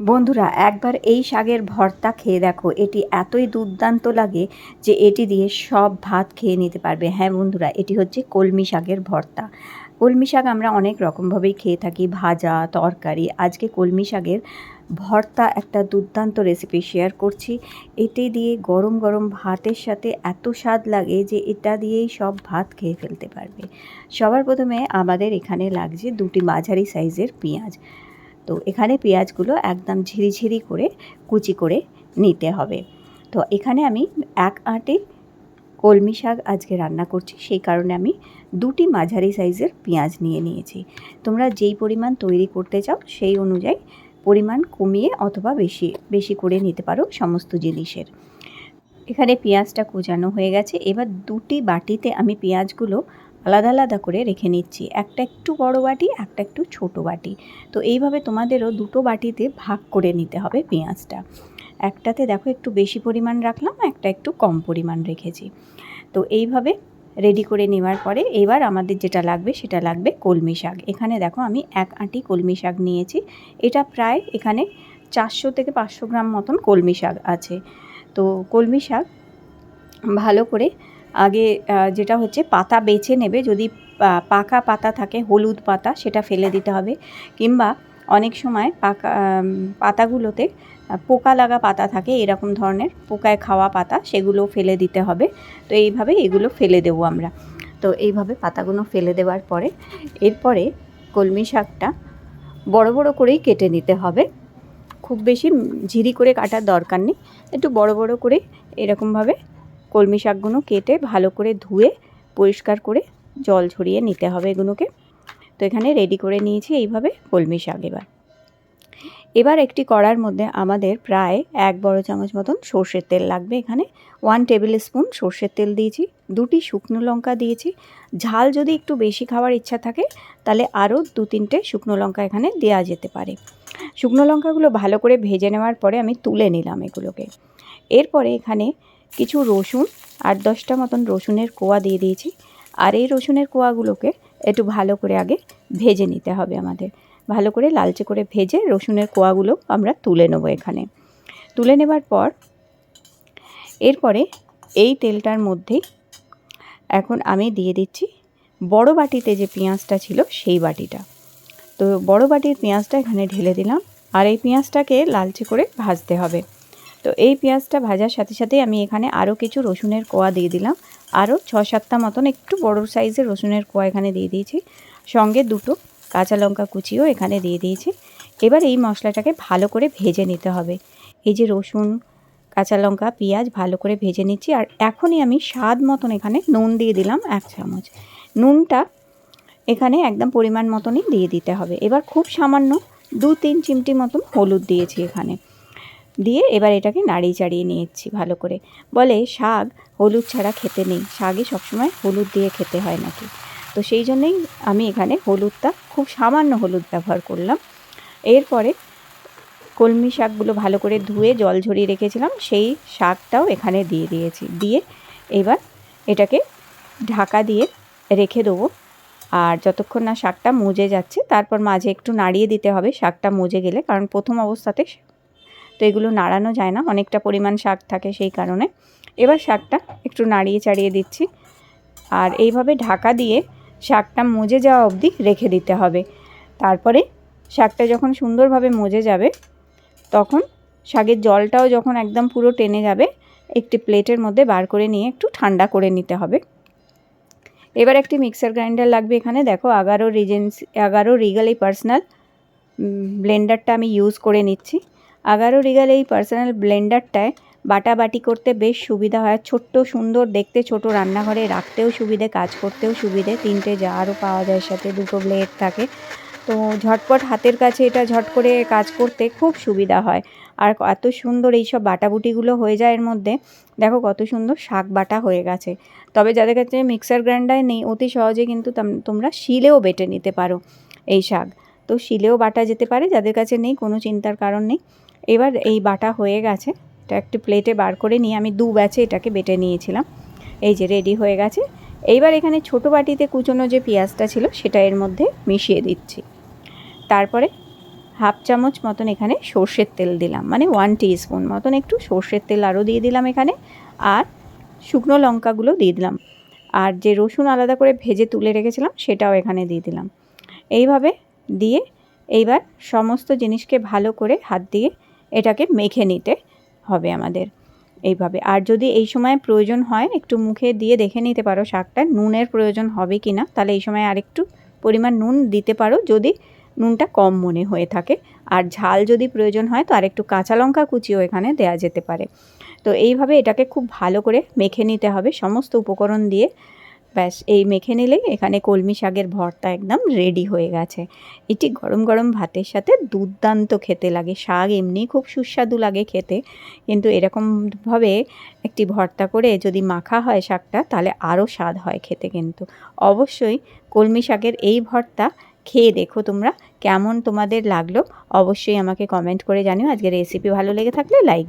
বন্ধুরা, একবার এই শাকের ভর্তা খেয়ে দেখো, এটি এতই দুর্দান্ত লাগে যে এটি দিয়ে সব ভাত খেয়ে নিতে পারবে। হ্যাঁ বন্ধুরা, এটি হচ্ছে কলমি শাকের ভর্তা। কলমি শাক আমরা অনেক রকমভাবেই খেয়ে থাকি, ভাজা, তরকারি। আজকে কলমি শাকের ভর্তা একটা দুর্দান্ত রেসিপি শেয়ার করছি। এটি দিয়ে গরম গরম ভাতের সাথে এত স্বাদ লাগে যে এটা দিয়েই সব ভাত খেয়ে ফেলতে পারবে। সবার প্রথমে আমাদের এখানে লাগছে দুটি মাঝারি সাইজের পেঁয়াজ। তো এখানে পেঁয়াজগুলো একদম ঝিরিঝিরি করে কুচি করে নিতে হবে। তো এখানে আমি এক আটে কলমি শাক আজকে রান্না করছি, সেই কারণে আমি দুটি মাঝারি সাইজের পেঁয়াজ নিয়ে নিয়েছি। তোমরা যেই পরিমাণ তৈরি করতে চাও সেই অনুযায়ী পরিমাণ কমিয়ে অথবা বেশি বেশি করে নিতে পারো সমস্ত জিনিসের। এখানে পেঁয়াজটা কুচানো হয়ে গেছে, এবার দুটি বাটিতে আমি পেঁয়াজগুলো আলাদা আলাদা করে রেখে নিচ্ছি। একটা একটু বড় বাটি, একটা একটু ছোট বাটি। তো এইভাবে তোমাদেরও দুটো বাটিতে ভাগ করে নিতে হবে পেঁয়াজটা। একটাতে দেখো একটু বেশি পরিমাণ রাখলাম, একটা একটু কম পরিমাণ রেখেছি। তো এইভাবে রেডি করে নেওয়ার পরে এবার আমাদের যেটা লাগবে সেটা লাগবে কলমি শাক। এখানে দেখো আমি এক আঁটি কলমি শাক নিয়েছি। এটা প্রায় এখানে চারশো থেকে পাঁচশো গ্রাম মতন কলমি শাক আছে। তো কলমি শাক ভালো করে আগে যেটা হচ্ছে পাতা বেছে নেবে। যদি পাকা পাতা থাকে, হলুদ পাতা, সেটা ফেলে দিতে হবে। কিংবা অনেক সময় পাকা পাতাগুলোতে পোকা লাগা পাতা থাকে, এরকম ধরনের পোকায় খাওয়া পাতা সেগুলো ফেলে দিতে হবে। তো এইভাবে এগুলো ফেলে দেবো আমরা। তো এইভাবে পাতাগুলো ফেলে দেওয়ার পরে, এরপরে কলমি শাকটা বড় বড় করেই কেটে নিতে হবে। খুব বেশি ঝিরি করে কাটার দরকার নেই। একটু বড় বড় করে এরকমভাবে কলমি শাকগুলো কেটে ভালো করে ধুয়ে পরিষ্কার করে জল ঝরিয়ে নিতে হবে এগুলোকে। তো এখানে রেডি করে নিয়েছি এইভাবে কলমি শাক এবার। এবার একটি কড়ার মধ্যে আমাদের প্রায় এক বড় চামচ মতন সর্ষের তেল লাগবে এখানে। ওয়ান টেবিল স্পুন সর্ষের তেল দিয়েছি, দুটি শুকনো লঙ্কা দিয়েছি। ঝাল যদি একটু বেশি খাওয়ার ইচ্ছা থাকে, তাহলে আরও দু তিনটে শুকনো লঙ্কা এখানে দেওয়া যেতে পারে। শুকনো লঙ্কাগুলো ভালো করে ভেজে নেওয়ার পরে আমি তুলে নিলাম এগুলোকে। এরপরে এখানে কিছু রসুন, আট দশটা মতন রসুনের কোয়া দিয়ে দিয়েছি। আর এই রসুনের কোয়াগুলোকে একটু ভালো করে আগে ভেজে নিতে হবে আমাদের। ভালো করে লালচে করে ভেজে রসুনের কোয়াগুলো আমরা তুলে নেব এখানে। তুলে নেবার পর এরপরে এই তেলটার মধ্যেই এখন আমি দিয়ে দিচ্ছি বড় বাটিতে যে পেঁয়াজটা ছিল সেই বাটিটা। তো বড় বাটির পেঁয়াজটা এখানে ঢেলে দিলাম। আর এই পেঁয়াজটাকে লালচে করে ভাজতে হবে। তো এই পেঁয়াজটা ভাজার সাথে সাথে আমি এখানে আরও কিছু রসুনের কোয়া দিয়ে দিলাম। আরও ছ সাতটা মতন একটু বড় সাইজের রসুনের কোয়া এখানে দিয়ে দিয়েছি। সঙ্গে দুটো কাঁচা লঙ্কা কুচিও এখানে দিয়ে দিয়েছি। এবার এই মশলাটাকে ভালো করে ভেজে নিতে হবে। এই যে রসুন, কাঁচা লঙ্কা, পেঁয়াজ ভালো করে ভেজে নিচ্ছি। আর এখনই আমি স্বাদ মতন এখানে নুন দিয়ে দিলাম এক চামচ। নুনটা এখানে একদম পরিমাণ মতনই দিয়ে দিতে হবে। এবার খুব সামান্য দু তিন চিমটি মতন হলুদ দিয়েছি এখানে। দিয়ে এবার এটাকে নাড়িয়ে চাড়িয়ে নিয়েছি ভালো করে। বলে শাক হলুদ ছাড়া খেতে নেই। শাকে সবসময় হলুদ দিয়ে খেতে হয় নাকি? তো সেই জন্যেই আমি এখানে হলুদটা, খুব সামান্য হলুদ ব্যবহার করলাম। এরপরে কলমি শাকগুলো ভালো করে ধুয়ে জল ঝরিয়ে রেখেছিলাম, সেই শাকটাও এখানে দিয়ে দিয়েছি। দিয়ে এবার এটাকে ঢাকা দিয়ে রেখে দেবো। আর যতক্ষণ না শাকটা মজে যাচ্ছে, তারপর মাঝে একটু নাড়িয়ে দিতে হবে। শাকটা মজে গেলে, কারণ প্রথম অবস্থাতে তো এগুলো নাড়ানো যায় না, অনেকটা পরিমাণ শাক থাকে সেই কারণে। এবার শাকটা একটু নাড়িয়ে চাড়িয়ে দিচ্ছি। আর এইভাবে ঢাকা দিয়ে শাকটা মজে যাওয়া অবধি রেখে দিতে হবে। তারপরে শাকটা যখন সুন্দরভাবে মজে যাবে, তখন শাকের জলটাও যখন একদম পুরো টেনে যাবে, একটি প্লেটের মধ্যে বার করে নিয়ে একটু ঠান্ডা করে নিতে হবে। এবার একটি মিক্সার গ্রাইন্ডার লাগবে এখানে। দেখো, এগারো রিজেন্সি, এগারো রিগাল পার্সোনাল ব্লেন্ডারটা আমি ইউজ করে নিচ্ছি। এগারো রিগাল এই পার্সোনাল ব্লেন্ডারটায় বাটাবাটি করতে বেশ সুবিধা হয়। ছোট্ট, সুন্দর, দেখতে ছোট রান্নাঘরে রাখতেও সুবিধে, কাজ করতেও সুবিধে। তিনটে জারও পাওয়া যায় সাথে, দুটো ব্লেড থাকে। তো ঝটপট হাতের কাছে এটা ঝট করে কাজ করতে খুব সুবিধা হয়। আর এত সুন্দর এই সব বাটাবুটিগুলো হয়ে যায় এর মধ্যে। দেখো কত সুন্দর শাক বাটা হয়ে গেছে। তবে যাদের কাছে মিক্সার গ্রাইন্ডার নেই, অতি সহজে কিন্তু তোমরা শিলেও বেটে নিতে পারো এই শাক। তো শিলেও বাটা যেতে পারে, যাদের কাছে নেই কোনো চিন্তার কারণ নেই। এবার এই বাটা হয়ে গেছে। এটা একটি প্লেটে বার করে নিয়ে আমি দু ব্যাচে এটাকে বেটে নিয়েছিলাম। এই যে রেডি হয়ে গেছে। এইবার এখানে ছোটো বাটিতে কুচনো যে পেঁয়াজটা ছিল, সেটা এর মধ্যে মিশিয়ে দিচ্ছি। তারপরে হাফ চামচ মতন এখানে সর্ষের তেল দিলাম। মানে ওয়ান স্পুন মতন একটু সর্ষের তেল আরও দিয়ে দিলাম এখানে। আর শুকনো লঙ্কাগুলো দিয়ে দিলাম। আর যে রসুন আলাদা করে ভেজে তুলে রেখেছিলাম, সেটাও এখানে দিয়ে দিলাম। এইভাবে দিয়ে এইবার সমস্ত জিনিসকে ভালো করে হাত দিয়ে এটাকে মেখে নিতে হবে আমাদের এইভাবে। আর যদি এই সময় প্রয়োজন হয়, একটু মুখে দিয়ে দেখে নিতে পারো শাকটা, নুনের প্রয়োজন হবে কি না, তাহলে এই সময় আরেকটু পরিমাণ নুন দিতে পারো যদি নুনটা কম মনে হয়ে থাকে। আর ঝাল যদি প্রয়োজন হয়, তো আরেকটু কাঁচা লঙ্কা কুচিও এখানে দেয়া যেতে পারে। তো এইভাবে এটাকে খুব ভালো করে মেখে নিতে হবে, সমস্ত উপকরণ দিয়ে ব্যাস, এই মেখে নিলেই এখানে কলমি শাকের ভর্তা একদম রেডি হয়ে গেছে। এটি গরম গরম ভাতের সাথে দুর্দান্ত খেতে লাগে। শাক এমনি খুব সুস্বাদু লাগে খেতে, কিন্তু এরকমভাবে একটি ভর্তা করে যদি মাখা হয় শাকটা, তাহলে আরও স্বাদ হয় খেতে কিন্তু। অবশ্যই কলমি শাকের এই ভর্তা খেয়ে দেখো তোমরা, কেমন তোমাদের লাগল? অবশ্যই আমাকে কমেন্ট করে জানিও। আজকের রেসিপি ভালো লেগে থাকলে লাইক